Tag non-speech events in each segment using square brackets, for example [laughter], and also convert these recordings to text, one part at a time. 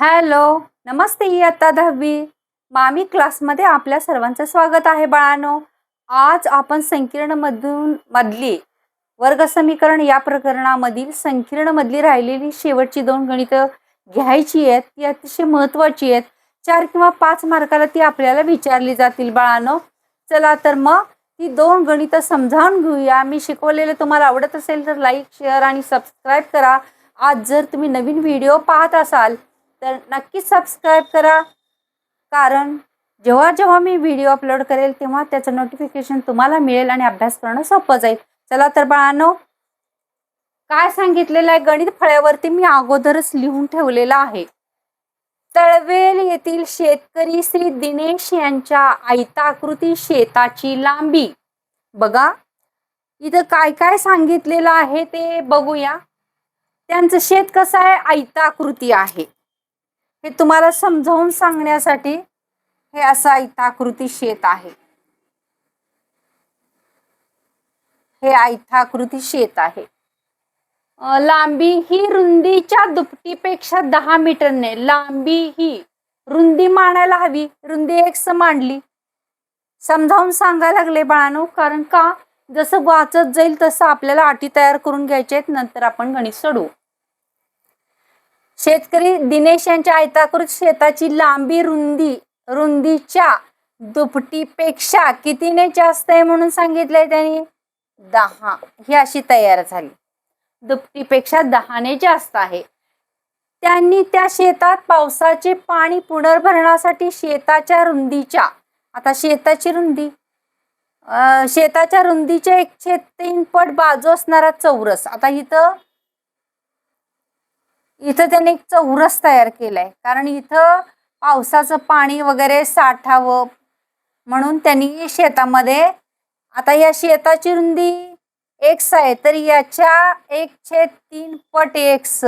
Hello नमस्ते इयत्ता दहावी. मामी क्लासमध्ये आपल्या सर्वांचं स्वागत आहे बाळानो. आज आपण संकीर्णमधून मधली वर्ग समीकरण या प्रकरणामधील संकीर्णमधली राहिलेली शेवटची दोन गणितं घ्यायची आहेत ती अतिशय महत्त्वाची आहेत. चार किंवा पाच मार्काला ती आपल्याला विचारली जातील बाळानो. चला तर मग ती दोन गणितं समजावून घेऊया. मी शिकवलेले तुम्हाला आवडत असेल तर लाईक शेअर आणि सबस्क्राईब करा. आज जर तुम्ही नवीन व्हिडिओ पाहत असाल तर नक्की सबस्क्राईब करा. कारण जेव्हा जेव्हा मी व्हिडिओ अपलोड करेल तेव्हा त्याचं नोटिफिकेशन तुम्हाला मिळेल आणि अभ्यास करणं सोपं जाईल. चला तर बाळांनो काय सांगितलेलं आहे? गणित फळ्यावरती मी अगोदरच लिहून ठेवलेलं आहे. तळवेल येथील शेतकरी श्री दिनेश यांच्या आयताकृती शेताची लांबी. बघा इथं काय काय सांगितलेलं आहे ते बघूया. त्यांचं शेत कसं आहे? आयताकृती आहे. हे तुम्हाला समजावून सांगण्यासाठी हे असं आयताकृती शेत आहे. हे आयताकृती शेत आहे. लांबी ही रुंदीच्या दुपटीपेक्षा दहा मीटरने लांबी ही रुंदी मांडायला हवी. रुंदी एक मांडली. समजावून सांगायला लागले बाळानो कारण का? जसं वाचत जाईल तसं आपल्याला अटी तयार करून घ्यायचे आहेत. नंतर आपण गणित सोडवू. शेतकरी दिनेश यांच्या आयताकृत शेताची लांबी रुंदी रुंदीच्या दुपटीपेक्षा कितीने जास्त आहे म्हणून सांगितलंय त्यांनी? दहा. ही अशी तयार झाली. दुपटीपेक्षा दहाने जास्त आहे. त्यांनी त्या शेतात पावसाचे पाणी पुनर्भरणासाठी शेताच्या रुंदीच्या आता शेताची रुंदी शेताच्या रुंदीच्या एकशे तीन पट बाजू असणारा चौरस. आता इथं इथं त्यांनी एक चौरस तयार केलाय. कारण इथं पावसाचं पाणी वगैरे साठावं म्हणून त्यांनी शेतामध्ये आता या शेताची रुंदी एक्स आहे तर याच्या एक छेद तीन पट एक्स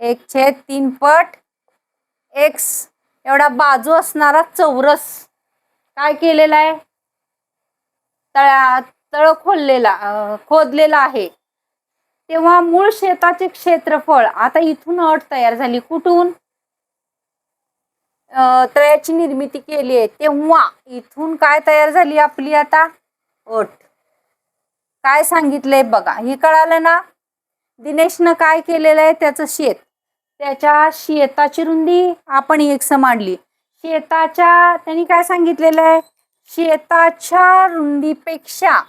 एक छेद तीन पट एक्स एवढा बाजू असणारा चौरस. काय केलेला आहे? तळा तळ खोललेला खोदलेला आहे. तेव्हा मूळ शेताचे क्षेत्रफळ आता इथून अट तयार झाली. कुठून? तळ्याची निर्मिती केली आहे. तेव्हा इथून काय तयार झाली आपली आता? अट. काय सांगितलंय बघा. हे कळालं ना? दिनेशनं काय केलेलं आहे? त्याचं शेत. त्याच्या शेताची रुंदी आपण एक मांडली. शेताच्या त्यांनी काय सांगितलेलं आहे? शेताच्या रुंदीपेक्षा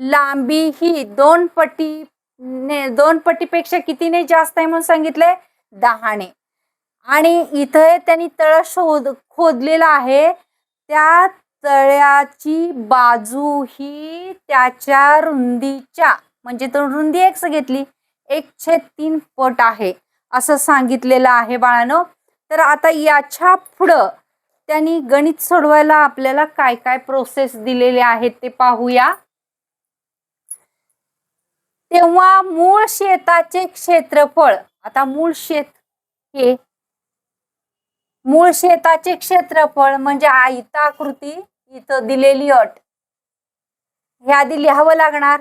लांबी ही दोन पटी ने दोन पटीपेक्षा कितीने जास्त आहे म्हणून सांगितलंय? दहाने आणि इथे त्यांनी तळ शोध खोदलेला आहे. त्या तळ्याची बाजू ही त्याच्या रुंदीच्या म्हणजे तो रुंदी एक घेतली एक छेद तीन पट आहे असं सांगितलेलं आहे बाळानो. तर आता याच्या पुढं त्यांनी गणित सोडवायला आपल्याला काय काय प्रोसेस दिलेले आहेत ते पाहूया. तेव्हा मूळ शेताचे क्षेत्रफळ आता मूळ शेत हे मूळ शेताचे क्षेत्रफळ म्हणजे आयताकृती इथं दिलेली अट. ह्या आधी लिहावं लागणार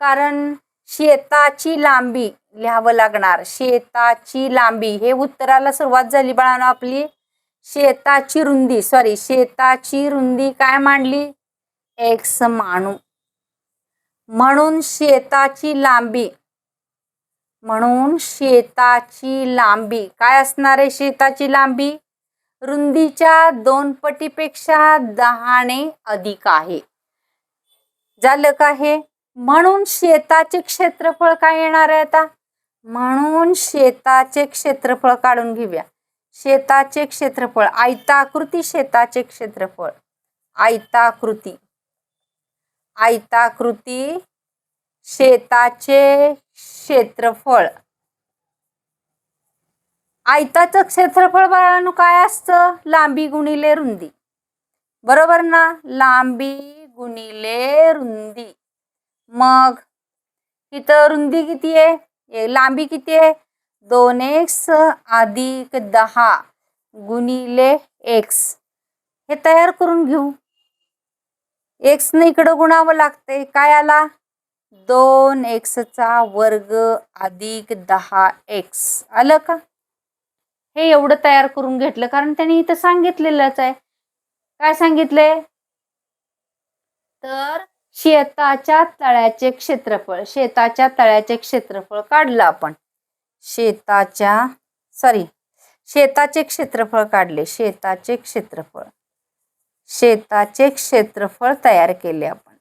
कारण शेताची लांबी लिहावं लागणार. शेताची लांबी हे उत्तराला सुरुवात झाली बाळानं आपली. शेताची रुंदी सॉरी शेताची रुंदी काय मांडली? एक्स मानू. म्हणून शेताची लांबी. म्हणून शेताची लांबी. काय असणार आहे शेताची लांबी? रुंदीच्या दोन पटीपेक्षा दहाने अधिक आहे. झालं का हे? म्हणून शेताचे क्षेत्रफळ काय येणार आहे आता? म्हणून शेताचे क्षेत्रफळ काढून घेऊया. शेताचे क्षेत्रफळ. आयताकृती शेताचे क्षेत्रफळ. आयताकृती. आयताकृती शेताचे क्षेत्रफळ. आयताचं क्षेत्रफळ बाळांनो काय असतं? लांबी गुणिले रुंदी. बरोबर ना? लांबी गुणिले रुंदी. मग इथं रुंदी किती आहे? लांबी किती आहे? दोन एक्स अधिक दहा गुणिले एक्स. हे तयार करून घेऊ. एक्स इकडं गुणावं लागतंय. काय आला? दोन एक्सचा वर्ग अधिक दहा एक्स. आलं का? हे एवढं तयार करून घेतलं कारण त्यांनी इथं सांगितलेलंच आहे. काय सांगितलंय तर शेताच्या तळ्याचे क्षेत्रफळ शेताच्या तळ्याचे क्षेत्रफळ काढलं आपण. शेताच्या सॉरी शेताचे क्षेत्रफळ काढले. शेताचे क्षेत्रफळ. शेताचे क्षेत्रफळ तयार केले आपण.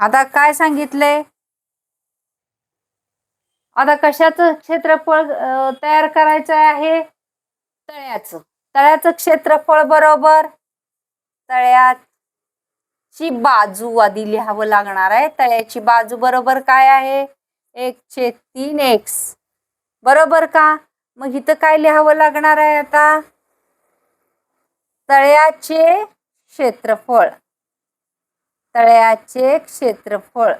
आता काय सांगितलंय आता कशाचं क्षेत्रफळ तयार करायचं आहे? तळ्याचं. तळ्याचं क्षेत्रफळ बरोबर? तळ्याची बाजू आधी लिहावं लागणार आहे. तळ्याची बाजू बरोबर काय आहे? एक छे तीन एक्स. बरोबर का? मग इथं काय लिहावं लागणार आहे आता? तळ्याचे क्षेत्रफळ. तळ्याचे क्षेत्रफळ.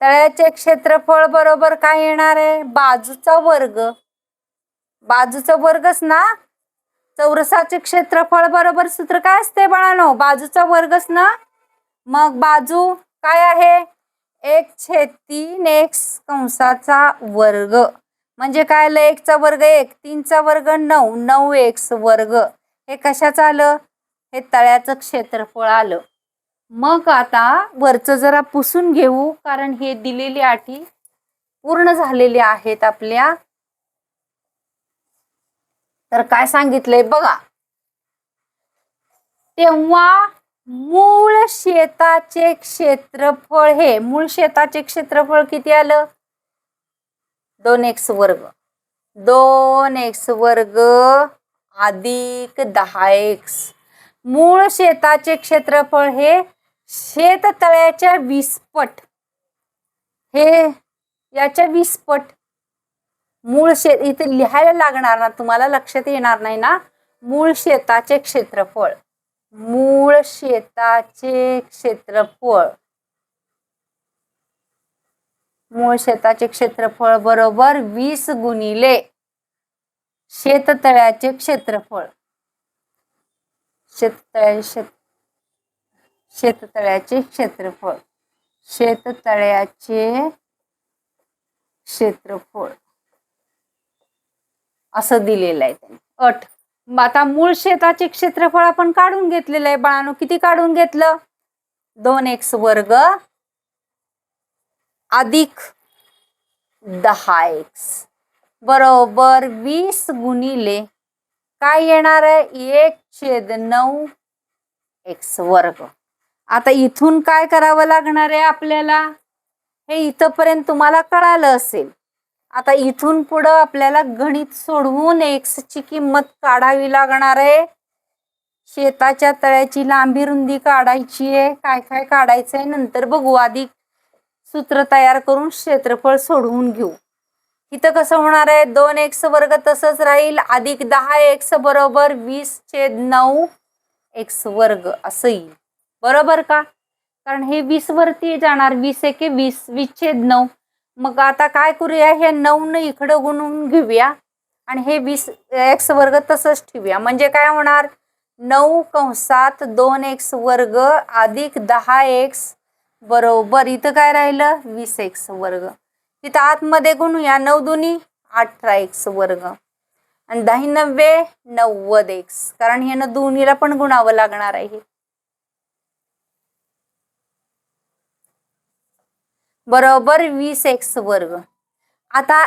तळ्याचे क्षेत्रफळ बरोबर काय येणार आहे? बाजूचा वर्ग. बाजूचा वर्गच ना? चौरसाचे क्षेत्रफळ बरोबर सूत्र काय असते बाळानो? बाजूचा वर्गच ना? मग बाजू काय आहे? एक छेद तीन एक्स कंसाचा वर्ग. म्हणजे काय आलं? एकचा वर्ग एक तीनचा वर्ग नऊ नऊ एक्स वर्ग. हे कशाचं आलं? हे तळ्याचं क्षेत्रफळ आलं. मग आता वरचं जरा पुसून घेऊ कारण हे दिलेली अटी पूर्ण झालेली आहेत आपल्या. तर काय सांगितलंय बघा. तेव्हा मूळ शेताचे क्षेत्रफळ हे मूळ शेताचे क्षेत्रफळ किती आलं? दोन एक्स वर्ग. दोन एक्स वर्ग अधिक दहा एक्स मूळ शेताचे क्षेत्रफळ हे शेततळ्याच्या वीसपट हे याच्या वीसपट मूळ शेत इथे लिहायला लागणार ना तुम्हाला लक्षात येणार नाही ना? मूळ शेताचे क्षेत्रफळ. मूळ शेताचे क्षेत्रफळ. मूळ शेताचे क्षेत्रफळ बरोबर वीस गुणिले शेततळ्याचे क्षेत्रफळ. शेततळ्या शेत शेततळ्याचे क्षेत्रफळ. शेततळ्याचे क्षेत्रफळ. असं दिलेलं आहे त्यांनी. अट. आता मूळ शेताचे क्षेत्रफळ आपण काढून घेतलेलं आहे बाळानो. किती काढून घेतलं? दोन एक्स वर्ग अधिक दहा एक्स. बरोबर वीस गुणिले काय येणार आहे? एक छेद नऊ एक्स वर्ग. आता इथून काय करावं लागणार आहे आपल्याला? हे इथंपर्यंत तुम्हाला कळालं असेल. आता इथून पुढं आपल्याला गणित सोडवून एक्सची किंमत काढावी लागणार आहे. शेताच्या तळ्याची लांबी रुंदी काढायची आहे. काय काय काढायचं आहे नंतर बघू आधी सूत्र तयार करून क्षेत्रफळ सोडवून घेऊ. इथं कसं होणार आहे? दोन एक्स वर्ग तसंच राहील. अधिक दहा एक्स बरोबर वीस छेद नऊ एक्स वर्ग असं येईल. बरोबर का? कारण हे वीस वरती जाणार. वीस एके वीस वीस छेद नऊ. मग आता काय करूया? हे नऊ न इकडं गुणून घेऊया. आणि हे वीस एक्स वर्ग तसंच ठेवूया. म्हणजे काय होणार? नऊ कंसात दोन एक्स वर्ग अधिक दहा एक्स बरोबर. इथं काय राहिलं? वीस एक्स वर्ग. तिथं आतमध्ये गुणूया नऊ दुनी अठरा एक्स वर्ग. आणि दही नव्वे नव्वद एक्स. कारण ह्यानं दोन्हीला पण गुणावं लागणार आहे बरोबर वीस एक्स वर्ग. आता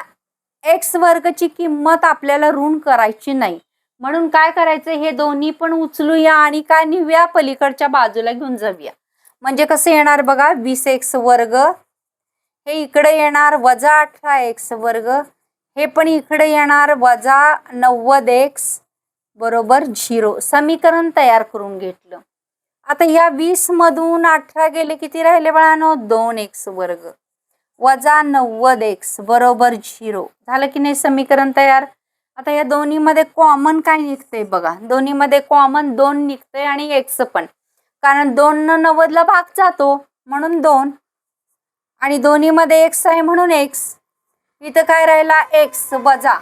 एक्स वर्गची किंमत आपल्याला ऋण करायची नाही. म्हणून काय करायचं? हे दोन्ही पण उचलूया आणि काय निव्या पलीकडच्या बाजूला घेऊन जाऊया. म्हणजे कसं येणार बघा? वीस एक्स वर्ग हे इकडे येणार वजा अठरा एक्स वर्ग. हे पण इकडे येणार वजा नव्वद एक्स बरोबर झिरो. समीकरण तयार करून घेतलं. आता या वीस मधून अठरा गेले किती राहिले बाळानो? दोन एक्स वर्ग. वजा नव्वद एक्स बरोबर झिरो. झालं की नाही समीकरण तयार? आता या दोन्हीमध्ये कॉमन काय निघतंय बघा. दोन्हीमध्ये कॉमन दोन निघतंय आणि एक्स पण. कारण दोन न नव्वदला भाग जातो. म्हणून दोन. आणि दोन्हीमध्ये एक्स आहे म्हणून एक्स इथं काय राहिला? एक्स वजा.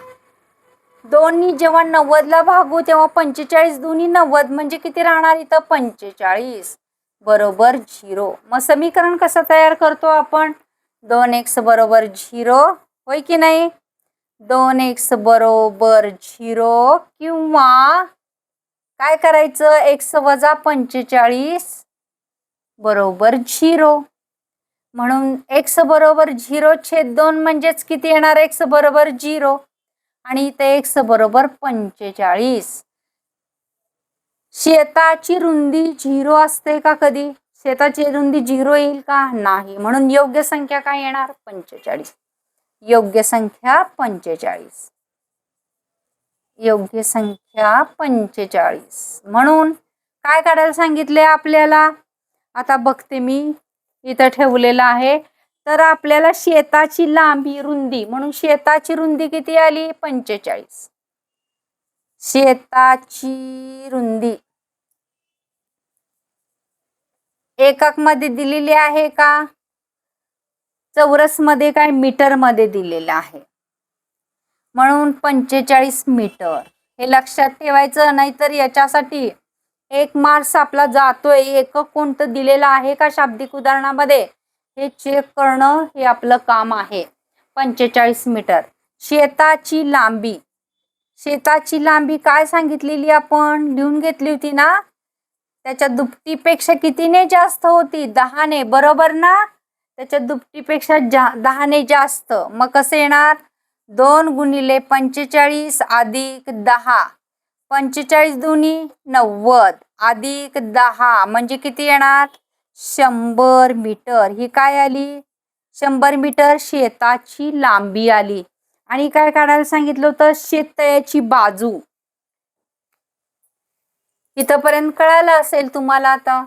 दोन्ही जेव्हा नव्वदला भागू तेव्हा पंचेचाळीस दोन्ही नव्वद म्हणजे किती राहणार इथं? पंचेचाळीस. बरोबर झिरो. मग समीकरण कसं तयार करतो आपण? दोन एक्स बरोबर झिरो. होय की नाही? दोन एक्स बरोबर झिरो किंवा काय करायचं? एक्स वजा पंचेचाळीस बरोबर झिरो. म्हणून एक्स बरोबर झिरो छेद दोन म्हणजेच किती येणार? एक्स बरोबर झिरो. आणि इथे एक्स बरोबर पंचेचाळीस. शेताची रुंदी झिरो असते का कधी? शेताची रुंदी झिरो येईल का? नाही. म्हणून योग्य संख्या काय येणार? पंचेचाळीस. योग्य संख्या पंचेचाळीस. योग्य संख्या पंचेचाळीस. म्हणून काय काढायला सांगितले आपल्याला? आता बघते मी. इथं ठेवलेलं आहे. तर आपल्याला शेताची लांबी रुंदी म्हणून शेताची रुंदी किती आली? पंचेचाळीस. शेताची रुंदी. एककमध्ये दिलेली आहे का? चौरसमध्ये काय? मीटरमध्ये दिलेलं आहे. म्हणून पंचेचाळीस मीटर. हे लक्षात ठेवायचं नाहीतर याच्यासाठी एक मार्क्स आपला जातोय एकक कोणतं दिलेलं आहे का शाब्दिक उदाहरणामध्ये? हे चेक करणं हे आपलं काम आहे. पंचेचाळीस मीटर शेताची लांबी. शेताची लांबी काय सांगितलेली आपण? लिहून घेतली होती ना? त्याच्या दुपटीपेक्षा कितीने जास्त होती? दहाने. बरोबर ना? त्याच्या दुपटीपेक्षा जा दहाने जास्त. मग कसं येणार? दोन गुणिले पंचेचाळीस अधिक दहा. पंचेचाळीस दोन्ही नव्वद अधिक दहा म्हणजे किती येणार? शंभर मीटर. ही काय आली? शंभर मीटर शेताची लांबी आली. आणि काय काढायला सांगितलं होतं? शेततळ्याची बाजू. इथपर्यंत कळालं असेल तुम्हाला आता?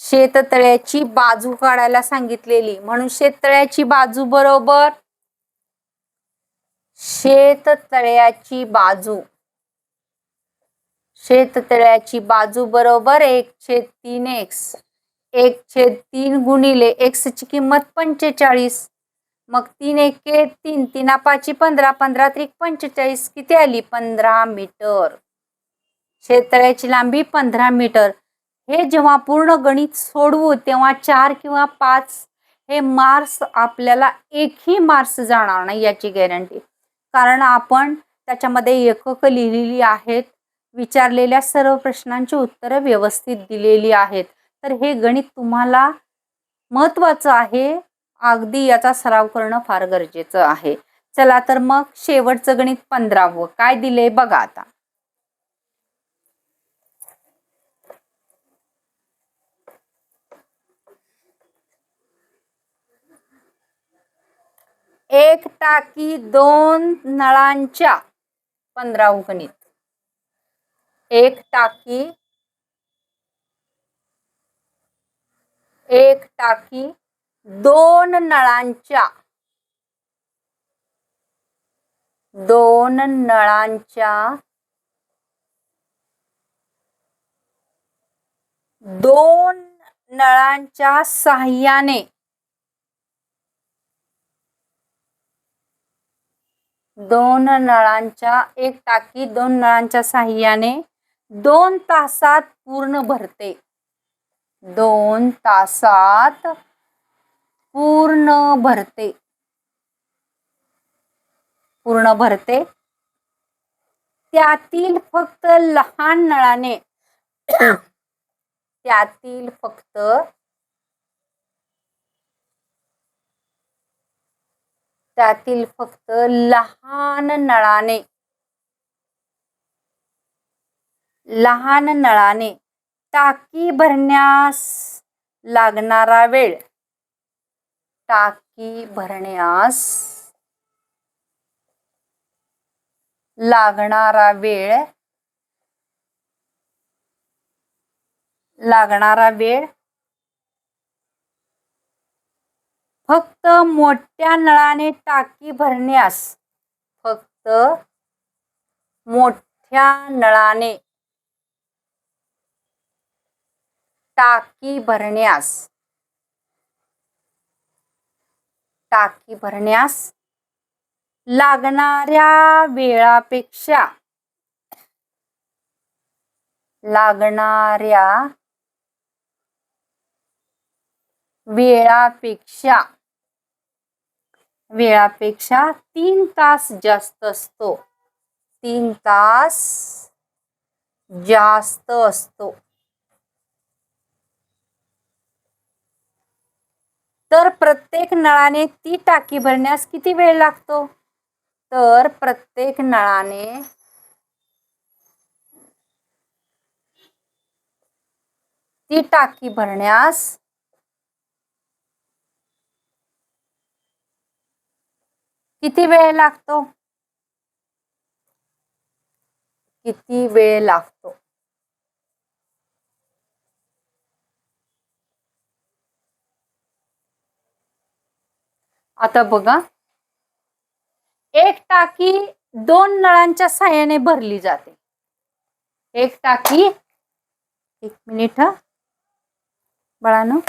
शेततळ्याची बाजू काढायला सांगितलेली. म्हणून शेततळ्याची बाजू बरोबर शेततळ्याची बाजू. शेततळ्याची बाजू बरोबर एक छेद तीन एक्स एक छेद तीन गुणिले एक्सची किंमत पंचेचाळीस. मग तीन एक तीन तीन पाची पंधरा पंधरा त्रिक पंचेचाळीस किती आली? पंधरा मीटर. शेततळ्याची लांबी पंधरा मीटर. हे जेव्हा पूर्ण गणित सोडवू तेव्हा चार किंवा पाच हे मार्क्स आपल्याला एकही मार्क्स जाणार नाही याची गॅरंटी कारण आपण त्याच्यामध्ये एकक लिहिलेली आहेत विचारलेल्या सर्व प्रश्नांची उत्तरं व्यवस्थित दिलेली आहेत. तर हे गणित तुम्हाला महत्त्वाचं आहे. अगदी याचा सराव करणं फार गरजेचं आहे. चला तर मग शेवटचं गणित पंधरावं. काय दिले बघा आता. एक टाकी दोन नळांच्या? पंधरा गणित एक टाकी एक टाकी दोन नळांच्या? दोन नळांच्या? दोन नळांच्या साह्याने दोन नळांच्या एक टाकी दोन नळांच्या साह्याने दोन तासात पूर्ण भरते. दोन तासात पूर्ण भरते. पूर्ण भरते. त्यातील फक्त लहान नळाने [coughs] त्यातील फक्त त्यातील फक्त लहान नळाने लहान नळाने टाकी भरण्यास लागणारा वेळ टाकी भरण्यास लागणारा वेळ लागणारा वेळ फक्त मोठ्या नळाने टाकी भरण्यास फक्त मोठ्या नळाने टाकी भरण्यास टाकी भरण्यास लागणाऱ्या वेळापेक्षा लागणाऱ्या वेळापेक्षा वेळापेक्षा तीन तास जास्त असतो. तीन तास जास्त असतो. तर प्रत्येक नळाने ती टाकी भरण्यास किती वेळ लागतो? तर प्रत्येक नळाने ती टाकी भरण्यास किती वेळ लागतो? किती वेळ लागतो? आता बघा. एक टाकी दोन नळांच्या साह्याने भरली जाते. एक टाकी एक मिनिट हा. बाळानो.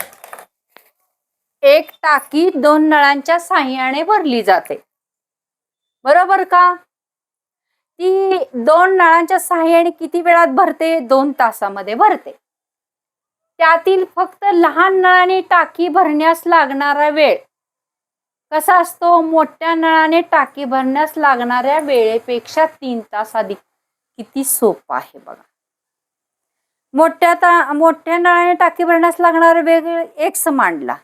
एक टाकी दोन नळांच्या साह्याने भरली जाते. बरोबर का? ती दोन नळांच्या सहाय्याने किती वेळात भरते? दोन तासामध्ये भरते. त्यातील फक्त लहान नळाने टाकी भरण्यास लागणारा वेळ. कसा असतो? मोठ्या नळाने टाकी भरण्यास लागणाऱ्या वेळेपेक्षा तीन तास अधिक. किती सोपं आहे बघा. मोठ्या ता मोठ्या नळाने टाकी भरण्यास लागणारा वेळ एक्स मांडला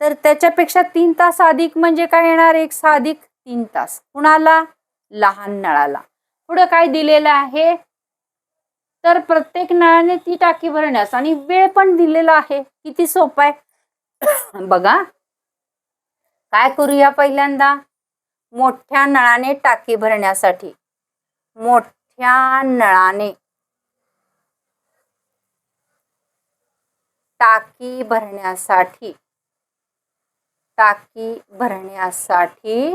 तर त्याच्यापेक्षा तीन तास अधिक म्हणजे काय येणार? एक अधिक तीन तास. कुणाला? लहान नळाला. पुढे काय दिलेलं आहे? तर प्रत्येक नळाने ती टाकी भरण्यास आणि वेळ पण दिलेला आहे. किती सोपं आहे. बघा. काय करूया पहिल्यांदा? मोठ्या नळाने टाकी भरण्यासाठी. मोठ्या नळाने. टाकी भरण्यासाठी. टाकी भरण्यासाठी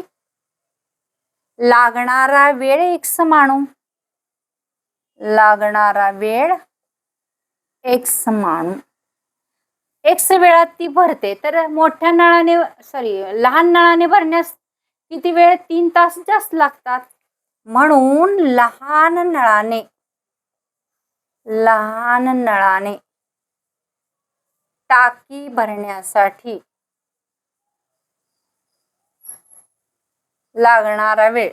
लागणारा वेळ एक्स मानू लागणारा वेळ एक्स मानू एक्स वेळात ती भरते. तर मोठ्या नळाने सॉरी लहान नळाने भरण्यास किती वेळ? तीन तास जास्त लागतात. म्हणून लहान नळाने लहान नळाने टाकी भरण्यासाठी लागणारा वेळ.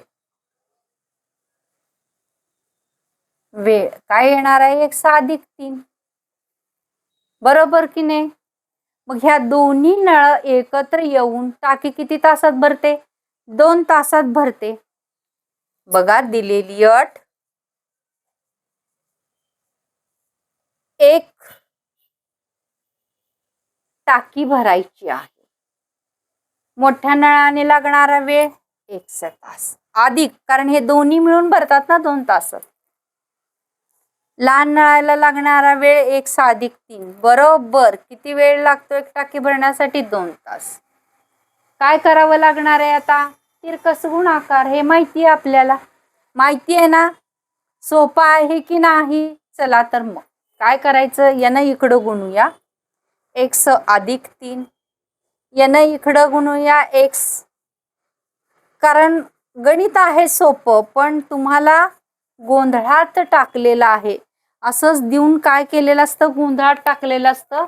वेळ. काय येणार आहे? एक साधिक तीन. बरोबर की नाही? मग ह्या दोन्ही नळ एकत्र येऊन टाकी किती तासात भरते? दोन तासात भरते. बघा दिलेली अट. एक टाकी भरायची आहे. मोठ्या नळाने लागणारा वेळ. एक तास. अधिक कारण हे दोन्ही मिळून भरतात ना दोन तास. लहान नळाला लागणारा वेळ एक साधिक तीन. बरोबर किती वेळ लागतो एक टाकी भरण्यासाठी? दोन तास. काय करावं लागणार आहे आता? तिरकस गुणाकार हे माहिती आहे आपल्याला. माहिती आहे ना? सोपा आहे की नाही? चला तर मग. काय करायचं? यानं इकडं गुणूया. एक्स अधिक तीन. यानं इकडं गुणूया. एक्स कारण गणित आहे सोपं पण तुम्हाला गोंधळात टाकलेलं आहे. असंच देऊन काय केलेलं असतं? गोंधळात टाकलेलं असतं.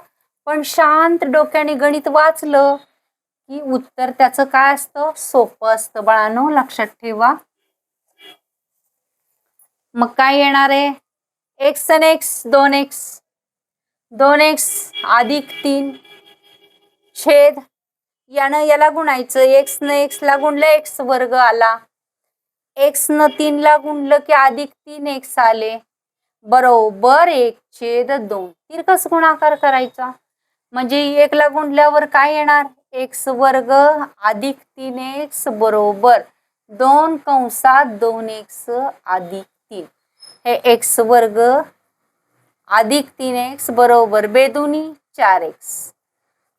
पण शांत डोक्याने गणित वाचलं की उत्तर त्याचं काय असतं? सोपं असतं बळानो लक्षात ठेवा. मग काय येणार आहे? एक्स आणि एक्स दोन एक्स दोन एक्स अधिक तीन. छेद यानं याला गुणायचं. एक्स न एक्स ला गुणलं एक्स वर्ग आला. एक्स न तीन ला गुणलं की अधिक तीन एक्स आले. बरोबर एक छेद दोन. तिरकस गुणाकार करायचा. म्हणजे एकला गुणल्यावर काय येणार? एक्स वर्ग अधिक तीन एक्स बरोबर दोन कंसात दोन एक्स अधिक तीन. हे एक्स वर्ग अधिक तीन एक्स बरोबर बेदुनी चार एक्स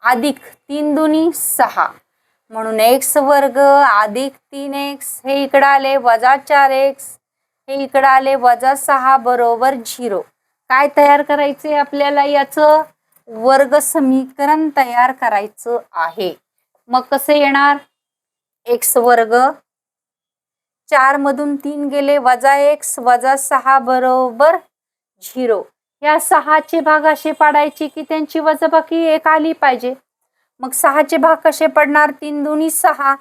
अधिक तीन दुनी सहा. म्हणून एक्स वर्ग अधिक तीन एक्स हे इकडं आले वजा चार एक्स हे इकडं आले वजा सहा बरोबर झिरो. काय तयार करायचे आपल्याला याचं? वर्ग समीकरण तयार करायचं आहे. मग कसं येणार? एक्स वर्ग चार मधून तीन गेले वजा एक्स वजा सहा बरोबर झिरो. या सहाचे भाग असे पाडायचे की त्यांची वजबाकी एक आली पाहिजे. मग सहाचे भाग कसे पडणार? तीन दोन्ही सहा.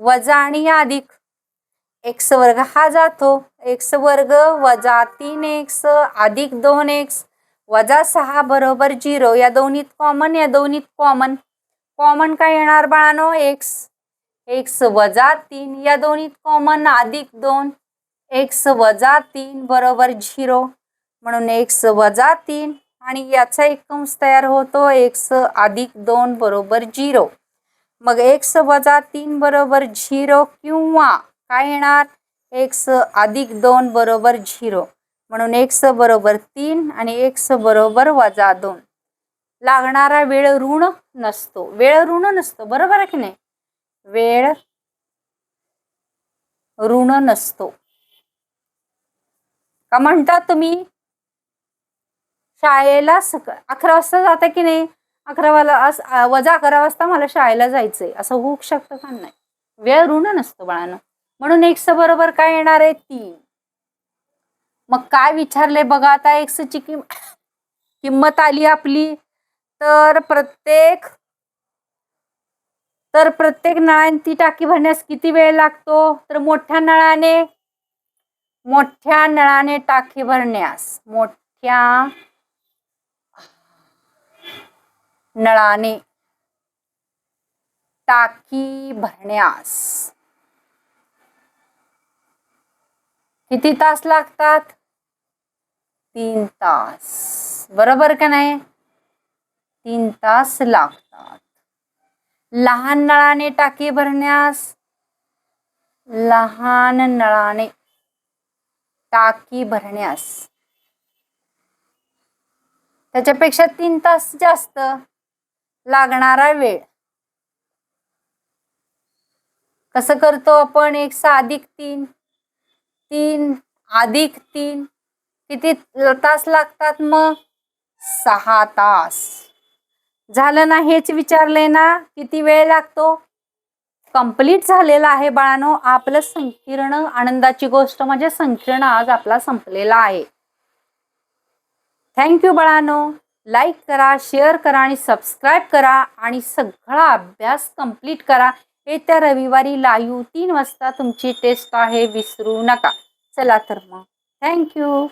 वजा आणि अधिक. एक्स वर्ग हा जातो. एक्स वर्ग वजा तीन एक्स अधिक दोन एक्स. वजा सहा बरोबर झिरो. या दोन्हीत कॉमन या दोन्हीत कॉमन कॉमन काय येणार बाळानो? एक्स. एक्स वजा तीन. या दोन्हीत कॉमन अधिक दोन. एक्स वजा तीन बरोबर झिरो. म्हणून एक्स वजा तीन आणि याचा एक कंस तयार होतो एक्स अधिक दोन बरोबर झिरो. मग एक्स वजा तीन बरोबर झिरो किंवा काय येणार? एक्स अधिक दोन बरोबर झिरो. म्हणून एक्स बरोबर तीन आणि एक्स बरोबर वजा दोन. लागणारा वेळ ऋण नसतो. वेळ ऋण नसतो बरोबर आहे की नाही? वेळ ऋण नसतो. का म्हणता तुम्ही? शाळेला सक अकरा वाजता जाता की नाही? अकरा वाला वजा अकरा वाजता मला शाळेला जायचंय. असं होऊ शकतं का नाही? वेळ ऋण नसतो बाळानं. म्हणून एक्स बरोबर काय येणार आहे? तीन. मग काय विचारले बघा आता एक्सची किम किंमत आली आपली. तर प्रत्येक तर प्रत्येक नळाने ती टाकी भरण्यास किती वेळ लागतो? तर मोठ्या नळाने मोठ्या नळाने टाकी भरण्यास. मोठ्या नळाने टाकी भरण्यास. किती तास लागतात? तीन तास. बरोबर का नाही? तीन तास लागतात. लहान नळाने टाकी भरण्यास लहान नळाने टाकी भरण्यास. त्याच्यापेक्षा तीन तास जास्त. लागणारा वेळ. कसं करतो आपण? एक अधिक तीन. तीन अधिक तीन. किती तास लागतात मग? सहा तास. झालं ना हेच विचारले ना? किती वेळ लागतो? कंप्लीट झालेला आहे बाळानो. आपलं संकीर्ण आनंदाची गोष्ट म्हणजे संकीर्ण आज आपला संपलेला आहे. थँक्यू बाळानो. लाईक करा शेअर करा आणि सबस्क्राईब करा आणि सगळा अभ्यास कंप्लीट करा. येत्या रविवारी लाईव्ह तीन वाजता तुमची टेस्ट आहे विसरू नका. चला तर मग. थँक्यू